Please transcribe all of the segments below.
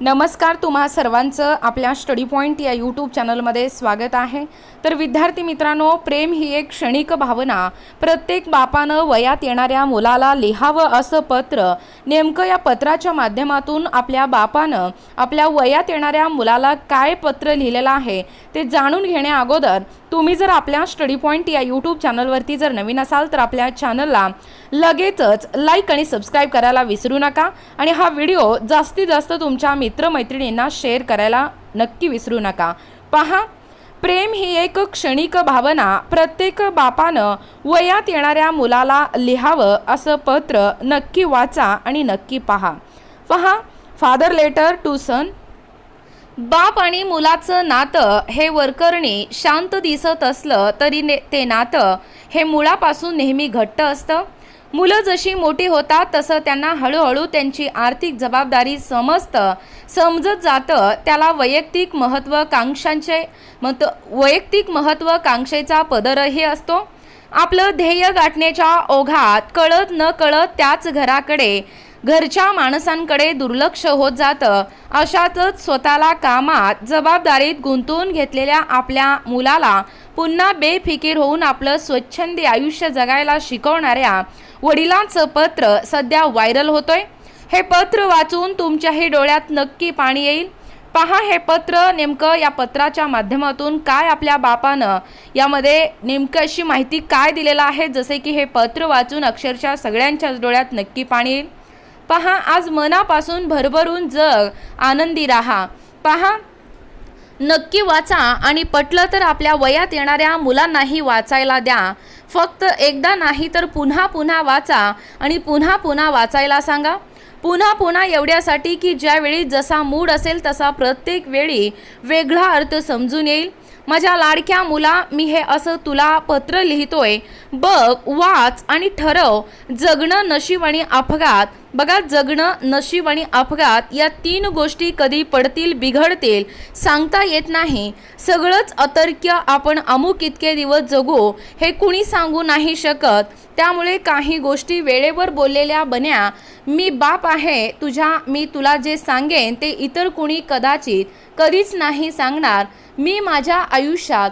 नमस्कार तुम्हा सर्वांचं आपल्या स्टडी पॉईंट या यूट्यूब चॅनलमध्ये स्वागत आहे. तर विद्यार्थी मित्रांनो प्रेम ही एक क्षणिक भावना. प्रत्येक बापानं वयात येणाऱ्या मुलाला लिहावं असं पत्र नेमकं या पत्राच्या माध्यमातून आपल्या बापानं आपल्या वयात येणाऱ्या मुलाला काय पत्र लिहिलेलं आहे ते जाणून घेण्या अगोदर तुम्ही जर आपल्या स्टडी पॉईंट या यूट्यूब चॅनलवरती जर नवीन असाल तर आपल्या चॅनलला लगेचच लाईक आणि सबस्क्राईब करायला विसरू नका. आणि हा व्हिडिओ जास्तीत जास्त तुमच्या मित्रमैत्रिणींना शेअर करायला नक्की विसरू नका. पहा प्रेम ही एक क्षणिक भावना. प्रत्येक बापानं वयात येणाऱ्या मुलाला लिहावं असं पत्र नक्की वाचा आणि नक्की पहा. पहा फादर लेटर टू सन बाप आणि मुलाचं नातं हे वरकरणी शांत दिसत असलं तरी ने ते नातं हे मुळापासून नेहमी घट्ट असतं. मुलं जशी मोठी होतात तसं त्यांना हळूहळू त्यांची आर्थिक जबाबदारी समजतं. समजत जातं त्याला वैयक्तिक महत्त्वाकांक्षांचे मत वैयक्तिक महत्त्वाकांक्षेचा पदरही असतो. आपलं ध्येय गाठण्याच्या ओघात कळत न कळत त्याच घराकडे घरच्या माणसांकडे दुर्लक्ष होत जातं. अशातच स्वतःला कामात जबाबदारीत गुंतवून घेतलेल्या आपल्या मुलाला पुन्हा बेफिकीर होऊन आपलं स्वच्छंदी आयुष्य जगायला शिकवणाऱ्या वडिलांचं पत्र सध्या व्हायरल होतोय. हे पत्र वाचून तुमच्याही डोळ्यात नक्की पाणी येईल. पहा हे पत्र नेमकं या पत्राच्या माध्यमातून काय आपल्या बापानं यामध्ये नेमकं अशी माहिती काय दिलेलं आहे जसे की हे पत्र वाचून अक्षरशः सगळ्यांच्याच डोळ्यात नक्की पाणी येईल. पहा आज मनापासून भरभरून जग आनंदी राहा. पहा नक्की वाचा आणि पटलं तर आपल्या वयात येणाऱ्या मुलांनाही वाचायला द्या. फक्त एकदा नाही तर पुन्हा पुन्हा वाचा आणि पुन्हा पुन्हा वाचायला सांगा. पुन्हा पुन्हा एवढ्यासाठी की ज्यावेळी जसा मूड असेल तसा प्रत्येक वेळी वेगळा अर्थ समजून येईल. माझ्या लाडक्या मुला मी हे असं तुला पत्र लिहितोय. बघ वाच आणि ठरव. जगणं नशीब आणि अपघात. बघा जगणं नशीब आणि अपघात या तीन गोष्टी कधी पडतील बिघडतील सांगता येत नाही. सगळंच अतर्क्य आपण अमुक इतके दिवस जगू हे कुणी सांगू नाही शकत. त्यामुळे काही गोष्टी वेळेवर बोललेल्या बन्या मी बाप आहे तुझ्या मी तुला जे सांगेन ते इतर कुणी कदाचित कधीच नाही सांगणार. मी माझ्या आयुष्यात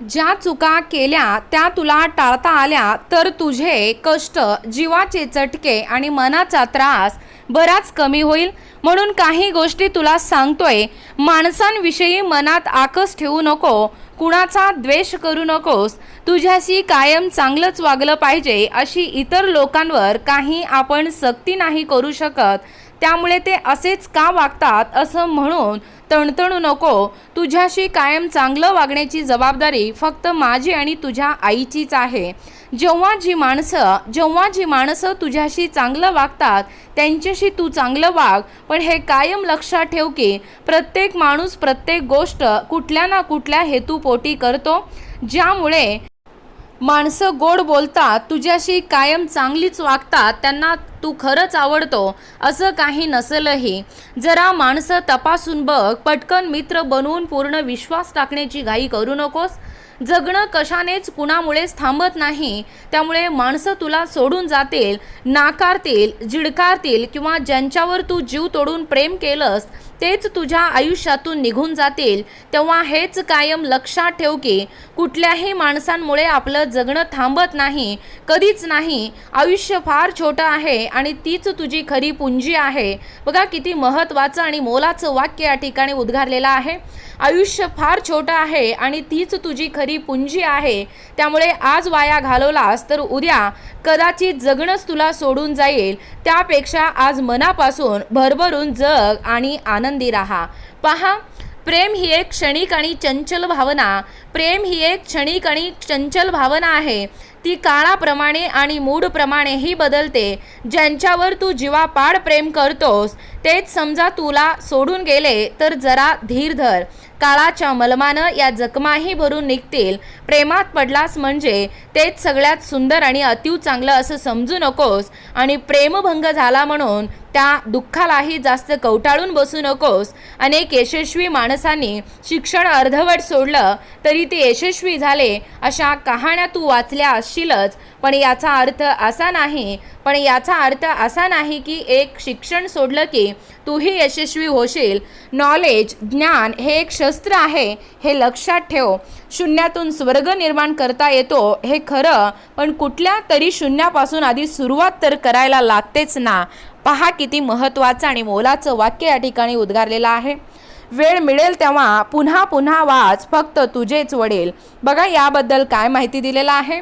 ज्या चुका केल्या त्या तुला टाळता आल्या तर तुझे कष्ट जीवाचे चटके आणि मनाचा त्रास बराच कमी होईल. म्हणून काही गोष्टी तुला सांगतोय माणसांविषयी मनात आकस ठेवू नको कुणाचा द्वेष करू नकोस. तुझ्याशी कायम चांगलंच वागलं पाहिजे अशी इतर लोकांवर काही आपण सक्ती नाही करू शकत. त्यामुळे ते असेच का वागतात असं म्हणून तणतणू नको. तुझ्याशी कायम चांगलं वागण्याची जबाबदारी फक्त माझी आणि तुझ्या आईचीच आहे. जेव्हा जी माणसं जेव्हा जी माणसं तुझ्याशी चांगलं वागतात त्यांच्याशी तू चांगलं वाग. पण हे कायम लक्षात ठेव की प्रत्येक माणूस प्रत्येक गोष्ट कुठल्या ना कुठल्या हेतूपोटी करतो. ज्यामुळे माणसं गोड बोलतात तुझ्याशी कायम चांगलीच वागतात त्यांना तू खरंच आवडतो असं काही नसेलही. जरा माणसं तपासून बघ पटकन मित्र बनवून पूर्ण विश्वास टाकण्याची घाई करू नकोस. जगणं कशानेच कुणामुळेच थांबत नाही. त्यामुळे माणसं तुला सोडून जातील नाकारतील जिडकारतील किंवा ज्यांच्यावर तू जीव तोडून प्रेम केलंस तेच तुझ्या आयुष्यातून निघून जातील. तेव्हा हेच कायम लक्षात ठेव की कुठल्याही माणसांमुळे आपलं जगणं थांबत नाही कधीच नाही. आयुष्य फार छोटं आहे आणि तीच तुझी खरी पुंजी आहे. बघा किती महत्त्वाचं आणि मोलाचं वाक्य या ठिकाणी उद्गारलेलं आहे. आयुष्य फार छोटं आहे आणि तीच तुझी खरी पुंजी आहे. त्यामुळे आज वाया घालवलास तर उद्या कदाचित जगणंच तुला सोडून जाईल. त्यापेक्षा आज मनापासून भरभरून जग आणि आनंदी राहा. पहा प्रेम ही एक क्षणिक आणि चंचल भावना. प्रेम ही एक क्षणिक आणि चंचल भावना आहे. ती काळाप्रमाणे आणि मूडप्रमाणेही बदलते. ज्यांच्यावर तू जीवापाड प्रेम करतोस तेच समजा तुला सोडून गेले तर जरा धीर धर. काळाच्या मलमानं या जखमाही भरून निघतील. प्रेमात पडलास म्हणजे तेच सगळ्यात सुंदर आणि अतिव चांगलं असं समजू नकोस आणि प्रेमभंग झाला म्हणून त्या दुःखालाही जास्त कवटाळून बसू नकोस. अनेक यशस्वी माणसांनी शिक्षण अर्धवट सोडलं तरी ते यशस्वी झाले अशा कहाण्या तू वाचल्या असशीलच. पण याचा अर्थ असा नाही पण याचा अर्थ असा नाही की एक शिक्षण सोडलं की तूही यशस्वी होशील. नॉलेज ज्ञान हे एक शस्त्र आहे हे लक्षात ठेव. शून्यातून स्वर्ग निर्माण करता येतो हे खरं पण कुठल्या तरी शून्यापासून आधी सुरुवात तर करायला लागतेच ना. पहा किती महत्त्वाचं आणि मोलाचं वाक्य या ठिकाणी उद्गारलेलं आहे. वेळ मिळेल तेव्हा पुन्हा पुन्हा वाच फक्त तुझेच वडेल. बघा याबद्दल काय माहिती दिलेलं आहे.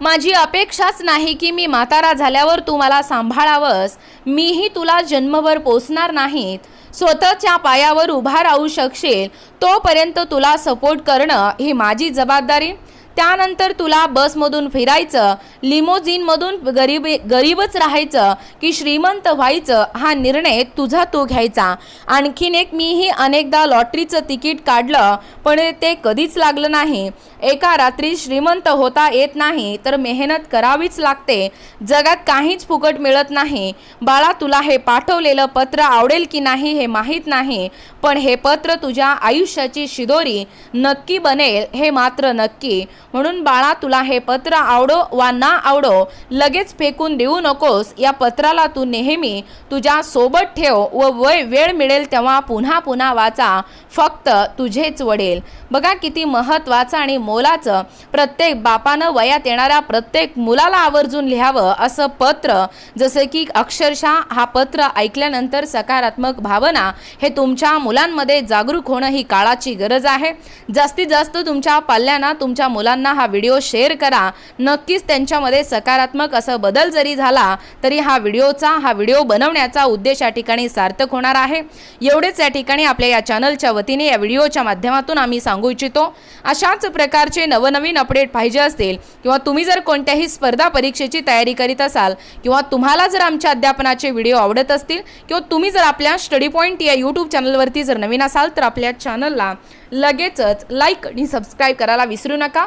माझी अपेक्षाच नाही की मी म्हातारा झाल्यावर तू मला सांभाळावंस. मीही तुला जन्मभर पोचणार नाहीत. स्वतःच्या पायावर उभा राहू शकशील. तोपर्यंत तुला सपोर्ट करणं ही माझी जबाबदारी. त्यानंतर तुला बसमधून फिरायचं लिमोजिनमधून गरीब गरीबच राहायचं की श्रीमंत व्हायचं हा निर्णय तुझा तू घ्यायचा. आणखीन एक मीही अनेकदा लॉटरीचं तिकीट काढलं पण ते कधीच लागलं नाही. एका रात्री श्रीमंत होता येत नाही तर मेहनत करावीच लागते. जगात काहीच फुकट मिळत नाही. बाळा तुला हे पाठवलेलं पत्र आवडेल की नाही हे माहीत नाही पण हे पत्र तुझ्या आयुष्याची शिदोरी नक्की बनेल हे मात्र नक्की. म्हणून बाळा तुला हे पत्र आवडो वा ना आवडो लगेच फेकून देऊ नकोस. या पत्राला तू नेहमी तुझ्या सोबत ठेव व वय वेळ मिळेल तेव्हा पुन्हा पुन्हा वाचा. फक्त तुझेच वडेल. बघा किती महत्त्वाचं आणि मोलाचं प्रत्येक बापानं वयात येणाऱ्या प्रत्येक मुलाला आवर्जून लिहावं असं पत्र. जसं की अक्षरशः हा पत्र ऐकल्यानंतर सकारात्मक भावना हे तुमच्या मुलांमध्ये जागरूक होणं ही काळाची गरज आहे. जास्तीत जास्त तुमच्या पाल्यांना तुमच्या मुलांना हा व्हिडिओ शेअर करा. नक्कीच त्यांच्यामध्ये सकारात्मक असं बदल जरी झाला तरी हा व्हिडिओचा हा व्हिडिओ बनवण्याचा उद्देश या ठिकाणी सार्थक होणार आहे. एवढेच या ठिकाणी आपल्या या चॅनलच्या वतीने या व्हिडिओच्या माध्यमातून आम्ही सांगू इच्छितो अशाच प्रकारचे नवनवीन अपडेट पाहिजे असतील किंवा तुम्ही जर कोणत्याही स्पर्धा परीक्षेची तयारी करीत असाल किंवा तुम्हाला जर आमच्या अध्यापनाचे व्हिडिओ आवडत असतील किंवा तुम्ही जर आपल्या स्टडी पॉईंट या यूट्यूब चॅनलवरती जर नवीन असाल तर आपल्या चॅनलला लगेचच लाईक आणि सबस्क्राईब करायला विसरू नका.